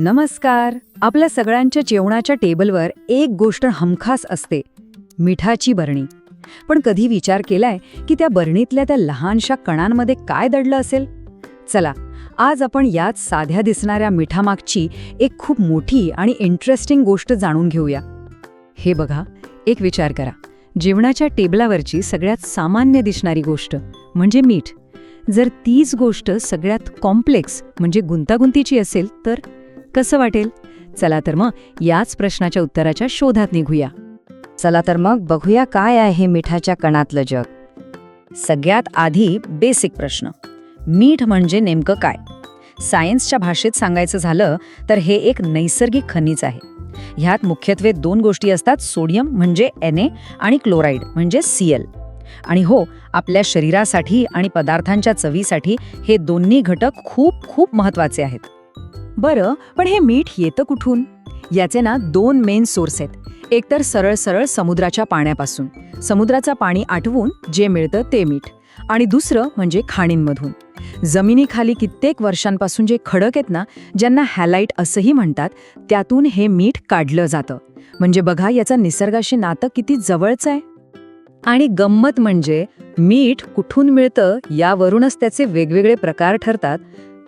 नमस्कार. आपल्या सगळ्यांच्या जेवणाच्या टेबलवर एक गोष्ट हमखास असते मिठाची बरणी. पण कधी विचार केलाय की त्या बरणीतल्या त्या लहानशा कणांमध्ये काय दडलं असेल? चला आज आपण याच साध्या दिसणाऱ्या मिठामागची एक खूप मोठी आणि इंटरेस्टिंग गोष्ट जाणून घेऊया. हे बघा एक विचार करा. जेवणाच्या टेबलावरची सगळ्यात सामान्य दिसणारी गोष्ट म्हणजे मीठ. जर तीच गोष्ट सगळ्यात कॉम्प्लेक्स म्हणजे गुंतागुंतीची असेल तर? कसं वाटेल? चला तर मग याच प्रश्नाच्या उत्तराच्या शोधात निघूया. चला तर मग बघूया काय आहे मिठाच्या कणातलं जग. सगळ्यात आधी बेसिक प्रश्न. मीठ म्हणजे नेमकं काय? सायन्सच्या भाषेत सांगायचं झालं तर हे एक नैसर्गिक खनिज आहे. ह्यात मुख्यत्वे दोन गोष्टी असतात सोडियम म्हणजे एन ए आणि क्लोराईड म्हणजे सी एल आणि हो आपल्या शरीरासाठी आणि पदार्थांच्या चवीसाठी हे दोन्ही घटक खूप खूप महत्त्वाचे आहेत. बरं पण हे मीठ येतं कुठून? याचे ना दोन मेन सोर्स आहेत. एकतर सरळ सरळ समुद्राच्या पाण्यापासून. समुद्राचं पाणी आटवून जे मिळतं ते मीठ. आणि दुसरं म्हणजे खाणींमधून. जमिनीखाली कित्येक वर्षांपासून जे खडक आहेत ना ज्यांना हॅलाईट असंही म्हणतात त्यातून हे मीठ काढलं जातं. म्हणजे बघा याचं निसर्गाशी नातं किती जवळचं आहे. आणि गंमत म्हणजे मीठ कुठून मिळतं यावरूनच त्याचे वेगवेगळे प्रकार ठरतात.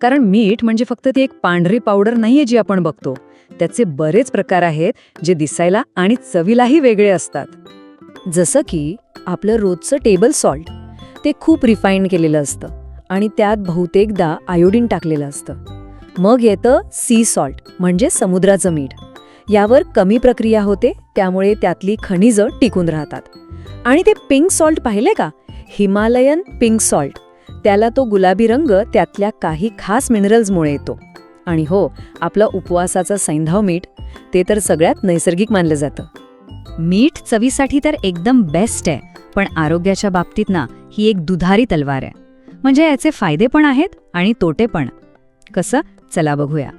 कारण मीठ म्हणजे फक्त ती एक पांढरी पावडर नाहीये जी आपण बघतो. त्याचे बरेच प्रकार आहेत जे दिसायला आणि चवीलाही वेगळे असतात. जसं की आपलं रोजचं टेबल सॉल्ट. ते खूप रिफाईंड केलेलं असतं आणि त्यात बहुतेकदा आयोडीन टाकलेलं असतं. मग येतं सी सॉल्ट म्हणजे समुद्राचं मीठ. यावर कमी प्रक्रिया होते त्यामुळे त्यातली खनिजं टिकून राहतात. आणि ते पिंक सॉल्ट पाहिले का? Himalayan pink salt. त्याला तो गुलाबी रंग त्यातल्या काही खास मिनरल्समुळे येतो. आणि हो आपला उपवासाचं सैंधाव मीठ ते तर सगळ्यात नैसर्गिक मानलं जातं. मीठ चवीसाठी तर एकदम बेस्ट आहे पण आरोग्याच्या बाबतीत ना ही एक दुधारी तलवार आहे. म्हणजे याचे फायदे पण आहेत आणि तोटे पण. कसं? चला बघूया.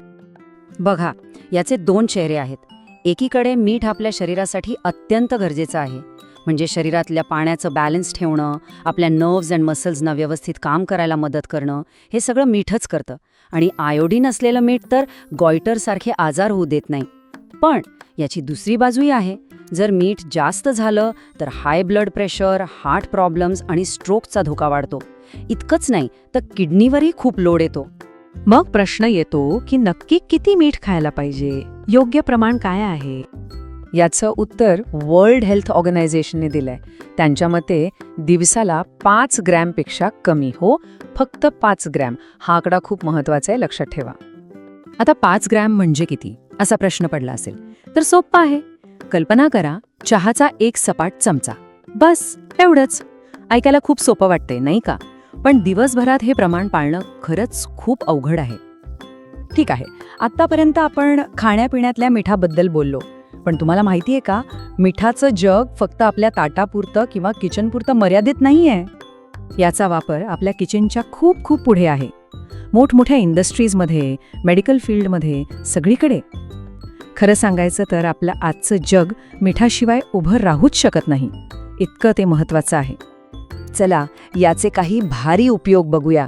बघा याचे दोन चेहरे आहेत. एकीकडे मीठ आपल्या शरीरासाठी अत्यंत गरजेचं आहे. म्हणजे शरीरातल्या पाण्याचं बॅलन्स ठेवणं आपल्या नर्व्ज अँड मसल्सना व्यवस्थित काम करायला मदत करणं हे सगळं मीठच करतं. आणि आयोडीन असलेलं मीठ तर गॉयटरसारखे आजार होऊ देत नाही. पण याची दुसरी बाजूही आहे. जर मीठ जास्त झालं तर high blood pressure heart problems आणि स्ट्रोकचा धोका वाढतो. इतकंच नाही तर किडनीवरही खूप लोड येतो. मग प्रश्न येतो की नक्की किती मीठ खायला पाहिजे? योग्य प्रमाण काय आहे? याचं उत्तर वर्ल्ड हेल्थ ऑर्गनायझेशनने दिलंय. त्यांच्या मते दिवसाला पाच ग्रॅमपेक्षा कमी हो फक्त पाच ग्रॅम. हा आकडा खूप महत्त्वाचा आहे लक्षात ठेवा. आता पाच ग्रॅम म्हणजे किती? असा प्रश्न पडला असेल. तर सोप्पा आहे. कल्पना करा चहाचा एक सपाट चमचा. बस एवढंच. ऐकायला खूप सोपं वाटतंय नाही का? पण दिवसभरात हे प्रमाण पाळणं खरंच खूप अवघड आहे. ठीक आहे. आत्तापर्यंत आपण खाण्यापिण्यातल्या मिठाबद्दल बोललो. पण तुम्हाला माहिती आहे का मिठाचं जग फक्त आपल्या ताटापुरतं किंवा किचनपुरतं मर्यादित नाही आहे याचा वापर आपल्या किचनच्या खूप खूप पुढे आहे. मोठमोठ्या इंडस्ट्रीजमध्ये मेडिकल फील्डमध्ये सगळीकडे. खरं सांगायचं तर आपलं आजचं जग मिठाशिवाय उभं राहूच शकत नाही. इतकं ते महत्त्वाचं आहे. चला याचे काही भारी उपयोग बघूया.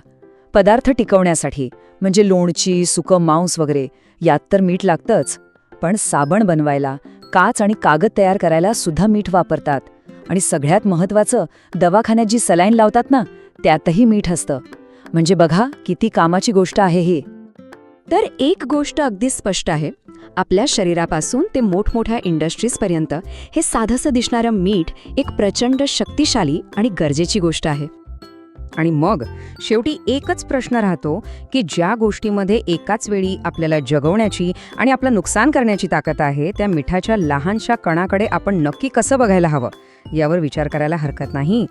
पदार्थ टिकवण्यासाठी म्हणजे लोणची सुकं मांस वगैरे यात तर मीठ लागतंच. पण साबण बनवायला काच आणि कागद तयार करायला सुद्धा मीठ वापरतात. आणि सगळ्यात महत्वाचं दवाखान्यात जी सलाईन लावतात ना त्यातही मीठ असतं. म्हणजे बघा किती कामाची गोष्ट आहे ही. तर एक गोष्ट अगदी स्पष्ट आहे. आपल्या शरीरापासून ते मोठमोठ्या इंडस्ट्रीजपर्यंत हे साधसं दिसणारं मीठ एक प्रचंड शक्तिशाली आणि गरजेची गोष्ट आहे. आणि मग शेवटी एकच प्रश्न राहतो की ज्या गोष्टीमध्ये एकाच वेळी आपल्याला जगवण्याची आणि आपलं नुकसान करण्याची ताकद आहे त्या मिठाच्या लहानशा कणाकडे आपण नक्की कसं बघायला हवं? यावर विचार करायला हरकत नाही.